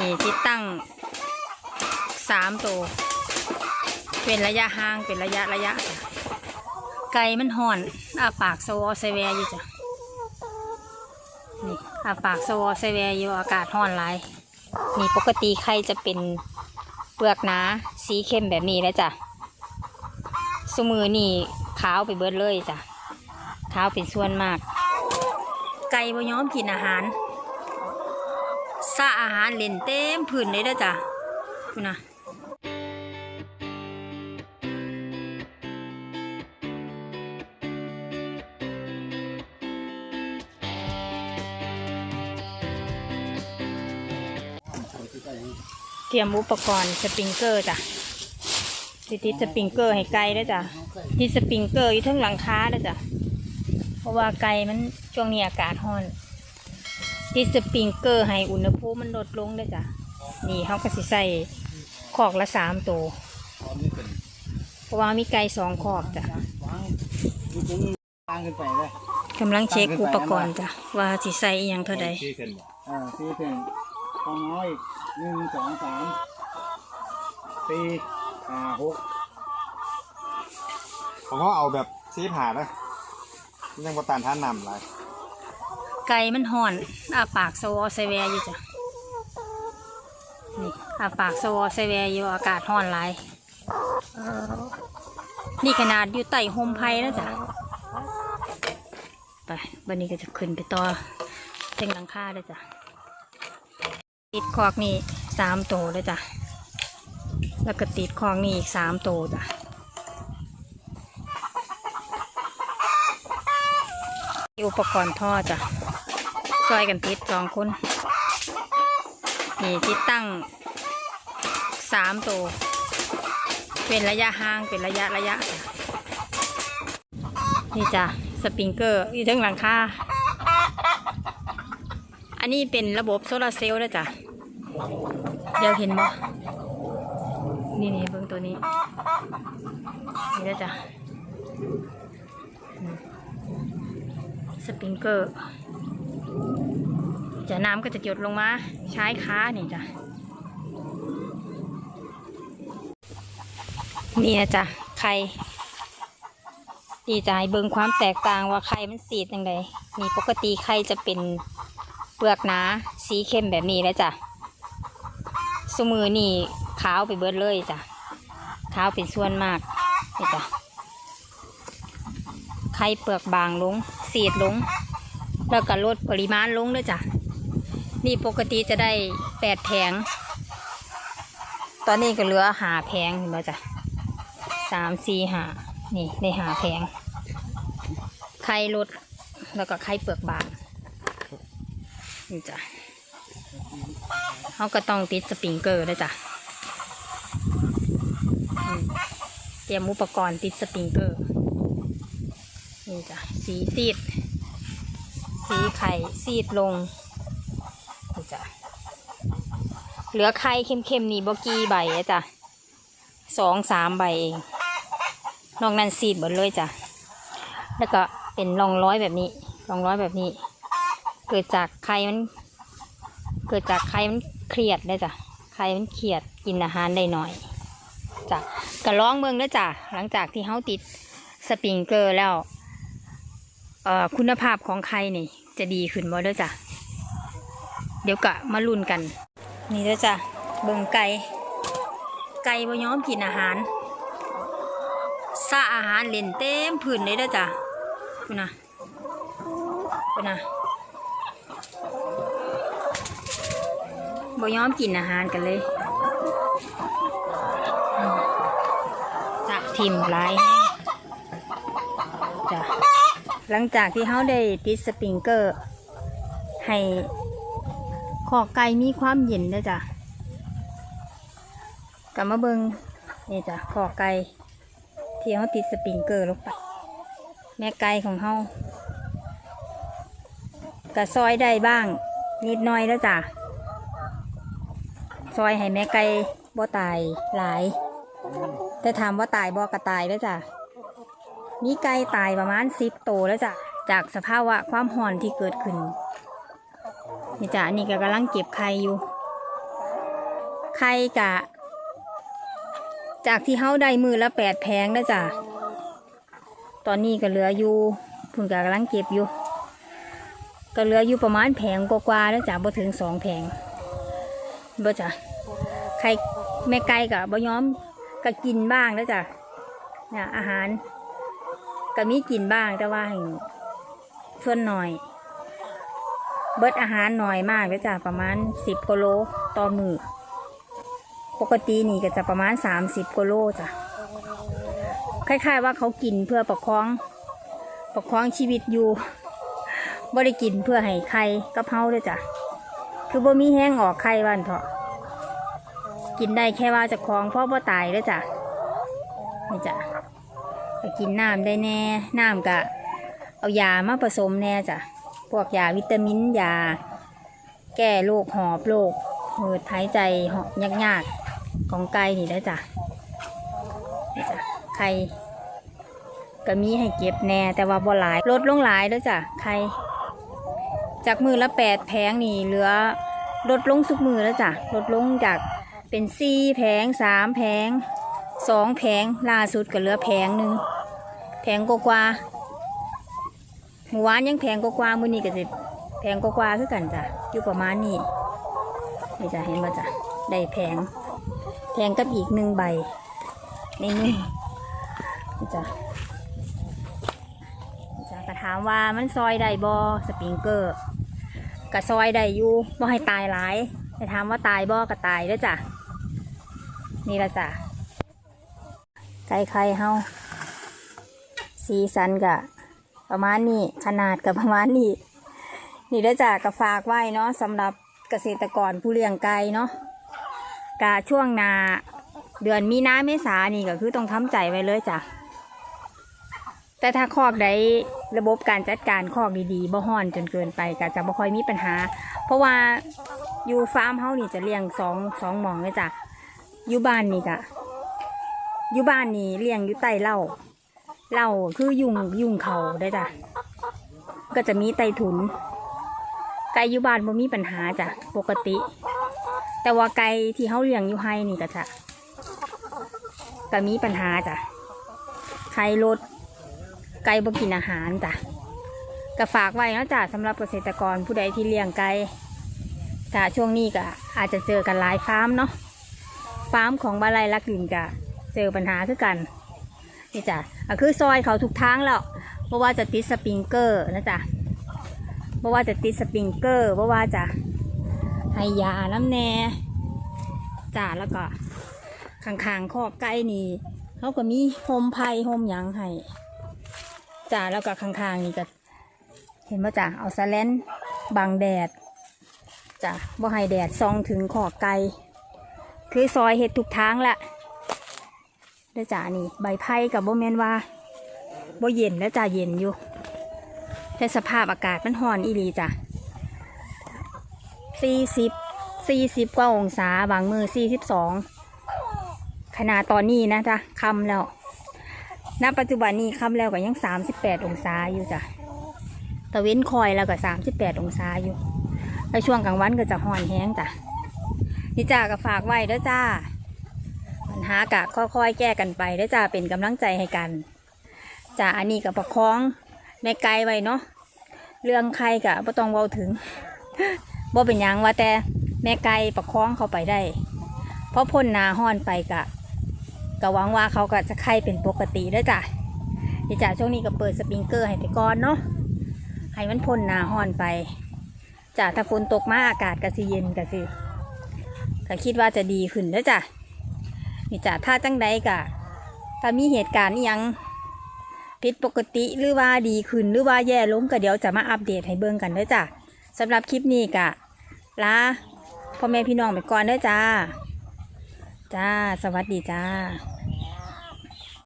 นี่ติดตั้งสามตัวเป็นระยะห่างเป็นระยะระยะจ้ะไก่มันห่อนอาปากสวอไซแวอยู่จ้ะนี่อาปากสวอไซแวอยู่อากาศห่อนหลายนี่ปกติไข่จะเป็นเปลือกหนาสีเข้มแบบนี้แล้วจ้ะสมือนี่ขาวไปเบิดเลยจ้ะขาวเป็นส่วนมาก ไก่บ่ยอมกินอาหาร ซาอาหารเล่นเต็มพื้นเลยเด้อจ้ะคุณนะเตรียมอุปกรณ์สปริงเกอร์จ้ะสิติดสปริงเกอร์ให้ไก่ด้อจ้ะที่สปริงเกอร์อยู่ทั้งหลังคาด้อจ้ะเพราะว่าไก่มันช่วงนี้อากาศร้อน ที่สปริงเกอร์ให้อุณหภูมิมันลดลงได้อจ้ะนี่เขาก็สิใส่คอกละสามตัวเพราะว่ามีไก่สองคอกจ้ะวางอยู่ตรงนี้วางขึ้นไปเลยกำลังเช็คอุปกรณ์จ้ะว่าสิใส่อหยังเท่าใดที่เส้นบ่อ่าสี่เพ่งกองน้อยหนึ่งสองสามสี่ห้าหกของเขาเอาแบบซีผ่านะยังบ่ตานท่านนำหลาย ไก่มันห่อนอาปากสวอไซแวอยู่จ้ะนี่อาปากสวอไซแวอยู่อากาศร้อนหลายนี่ขนาดอยู่ใต้โฮมไพแล้วจ้ะไปวันนี้ก็จะขึ้นไปต่อเต็งหลังคาเลยจ้ะติดคอกนี่สามโตเลยจ้ะแล้วก็ติดคอกนี่อีกสามโตจ้ะอุปกรณ์ท่อจ้ะ ช่วยกันติดสองคน นี่ติดตั้งสามตัว เป็นระยะห่างเป็นระยะระยะ นี่จ้ะสปริงเกอร์อยู่ทั้งหลังคาอันนี้เป็นระบบโซลาร์เซลล์นะจ้ะเดี๋ยวเห็นบ่นี่นี่เบิ่งตัวนี้ นี่นะจ้ะสปริงเกอร์ จะน้ำก็จะหยดลงมาใช้ค้านี่จ้ะนี่นะจ๊ะไข่ดีใจเบิ่งความแตกต่างว่าไข่มันสีดยังไงนี่ปกติไข่จะเป็นเปลือกหนาสีเข้มแบบนี้แล้วจ้ะสมือนี่ขาวไปเบิดเลยจ้ะขาวเป็นส่วนมากนี่จ้ะไข่เปลือกบางลงสีดลง แล้วก็ลดปริมาณลงด้วยจ้ะ นี่ปกติจะได้แปดแผง ตอนนี้ก็เหลือหาแผงเห็นไหมจ้ะสามสี่หานี่ได้หาแผง ไข่ลดแล้วก็ไข่เปลือกบางนี่จ้ะเขาก็ต้องติดสปริงเกอร์ด้วยจ้ะ เตรียมอุปกรณ์ติดสปริงเกอร์ นี่จ้ะ สีซีด สีไข่ซีดลงนี่จ้ะเหลือไข่เข้มๆนี่บกี้ใบจ้ะสองสามใบเองนอกนั้นซีดหมดเลยจ้ะแล้วก็เป็นรองร้อยแบบนี้รองร้อยแบบนี้ เกิดจากไข่มัน เกิดจากไข่มันเครียดได้จ้ะไข่มันเครียดกินอาหารได้หน่อยจ้ะก็ร้องเมืองแล้วจ้ะหลังจากที่เขาติดสปริงเกอร์แล้ว เอ่อคุณภาพของไข่นี่ จะดีขึ้นบ่เด้อจ้ะ เดี๋ยวกะมาลุ้นกัน นี่เด้อจ้ะเบิ่งไก่ไก่บ่ยอมกินอาหารซาอาหารเล่นเต็มพื้นเลยเด้อจ้ะคุณนะคุณนะบ่ยอมกินอาหารกันเลยจะทิมหลาย หลังจากที่เขาได้ติดสปริงเกอร์ ให้ขอไก่มีความเย็นนะจ้ะกลับมาเบิงนี่จ้ะขอไก่ที่เขาติดสปริงเกอร์ลงไป แม่ไก่ของเขากระซอยได้บ้าง นิดหน้อยแล้วจ้ะซอยให้แม่ไก่บ่ตายหลาย แต่ถามว่าตายบ่กระตายแล้วจ้ะ มีไก่ตายประมาณสิบตัวแล้วจ้ะจากสภาวะความห่อนที่เกิดขึ้นนี่จ้ะอันนี่ก็กำลังเก็บไข่อยู่ ไข่กะ จากที่เฮาได้มือละแปดแผงนะจ้ะตอนนี้ก็เหลืออยู่พุ่นกกำลังเก็บอยู่ ก็เหลืออยู่ประมาณแผงกว่าๆแล้วจ้ะบ่ถึงสองแผงบ่จ้ะไข่แม่ไก่กับบ่ยอมก็กินบ้างแล้วจ้ะเนี่ยอาหาร ก็มีกินบ้างแต่ว่าให้ส่วนหน่อย เบิดอาหารหน่อยมากเลยจ้ะประมาณสิบกิโลต่อมือปกตินี่ก็จะประมาณสามสิบกิโลจ้ะคล้ายๆว่าเขากินเพื่อประคอง ประคองชีวิตอยู่บ่ได้กินเพื่อให้ไข่กับเฮาด้วยจ้ะ คือบ่มีแห้งออกไข่วันเถาะ กินได้แค่ว่าจะคลองเพราะบ่ตายด้วยจ้ะ นี่จ้ะ ก็กินน้ำได้แน่น้ำกะเอายามาผสมแน่จ้ะพวกยาวิตามินยา แก้โรคหอบโรคหืดหายใจหอบยากๆของไก่นี่ได้จ้ะนี่จ้ะไข่ก็มีให้เก็บแน่แต่ว่าบ่หลายลดลงหลายแล้วจ้ะไข่จากมือละแปดแผงนี่เหลือลดลงทุกมือแล้วจ้ะลดลงจากเป็นสี่แผงสามแผง สองแผงล่าสุดก็เหลือแผงหนึ่งแผงกว่าหมู่วานยังแพงกว่ามื้อนี้ก็สิแพงกว่าคือกันจ้ะอยู่ประมาณนี้นี่จ้ะเห็นบ่จ้ะได้แพงแพงกับอีกหนึ่งใบในนี้นี่จ้ะจ้ะก็ถามว่ามันซอยได้บ่สปริงเกอร์ก็ซอยได้อยู่บ่ให้ตายหลายแต่ถามว่าตายบ่ก็ตายด้อจ้ะนี่ละจ้ะ ไก่ไข่เฮาสีสันกะ ประมาณนี้ขนาดกับประมาณนี้ นี่ได้จากกระฝากไว้เนาะสำหรับเกษตรกรผู้เลี้ยงไก่เนาะกะช่วงนาเดือนมีนาเมษานี่ก็คือต้องทำใจไว้เลยจ้ะแต่ถ้าคอกใดระบบการจัดการคอกดีๆบ่ฮ้อนจนเกินไปก็จะบ่ค่อยมีปัญหา เพราะว่าอยู่ฟาร์มเฮานี่จะเลี้ยงสองสองหมองเลยจ้ะอยู่บ้านนี่กะ อยู่บ้านนี่เลี้ยงอยู่ใต้เหล้าเหล้าคือยุงยุงเขาได้จ้ะก็จะมีไตถุน ไก่อยู่บ้านบ่มีปัญหาจ้ะปกติ แต่ว่าไก่ที่เขาเลี้ยงอยู่ให้นี่ก็จะก็มีปัญหาจ้ะไข่ลดไก่บ่กินอาหารจ้ะก็ฝากไว้นะจ้ะสำหรับเกษตรกรผู้ใดที่เลี้ยงไก่จ้ะช่วงนี้ก็อาจจะเจอกันหลายฟาร์มเนาะฟาร์มของบาลัยลักดินก็ เจอปัญหาคือกันนี่จ้ะอะคือซอยเขาทุกทางแล้วเพราะว่าจะติดสปริงเกอร์นะจ๊ะเพราะว่าจะติดสปริงเกอร์เพราะว่าจะให้ยาน้ำแน่จ้ะแล้วก็ข้างๆคอกไก่นี่เขาก็มีโฮมไผ่โฮมหยังให้จ้ะแล้วก็ข้างๆนี่ก็เห็นป่ะจ้ะเอาสแลนบังแดดจ้ะบ่ให้แดดส่องถึงขอกไก่คือซอยเห็ดทุกทางแหละ เด้จ้านี่ใบไผ่กับโบแมนว่าโบเย็นแล้วจ้าเย็นอยู่ แต่สภาพอากาศมันห่อนอีหลีจ้ะสี่สิบสี่สิบกว่าองศาบางมือสี่สิบสองขนาดตอนนี้นะจ้ะคำแล้ว ณ ปัจจุบันนี้คำแล้วก็ยังสามสิบแปดองศาอยู่จ้ะตะเว้นคอยแล้วก็สามสิบแปดองศาอยู่แล้วช่วงกลางวันก็จะห่อนแห้งจ้ะนี่จ้าก็ฝากไว้ด้อจ้า ปัญหากะค่อยๆ แก้กันไปได้จ้าเป็นกำลังใจให้กันจ้าอันนี้กับประคองแม่ไกลไว้เนาะเรื่องใครกะบ่ต้องเว้าถึงบ่เป็นยังว่าแต่แม่ไก่ประคองเขาไปได้ เพราะพ่นนาห้อนไปกะก็หวังว่าเขาก็จะไข่เป็นปกติได้จ้ะนี่จ้าช่วงนี้ก็เปิดสปริงเกอร์ให้ไปก่อนเนาะให้มันพ่นนาห้อนไปจ้าถ้าฝนตกมาอากาศก็สิเย็นก็สิก็คิดว่าจะดีขึ้นเด้จ้ะ นี่จ้ะถ้าจังใดกะถ้ามีเหตุการณ์ยังผิดปกติหรือว่าดีขึ้นหรือว่าแย่ลงก็เดี๋ยวจะมาอัปเดตให้เบิ่งกันเด้อจ้ะสำหรับคลิปนี้กะลาพ่อแม่พี่น้องไปก่อนเด้อจ้า จ้า สวัสดีจ้า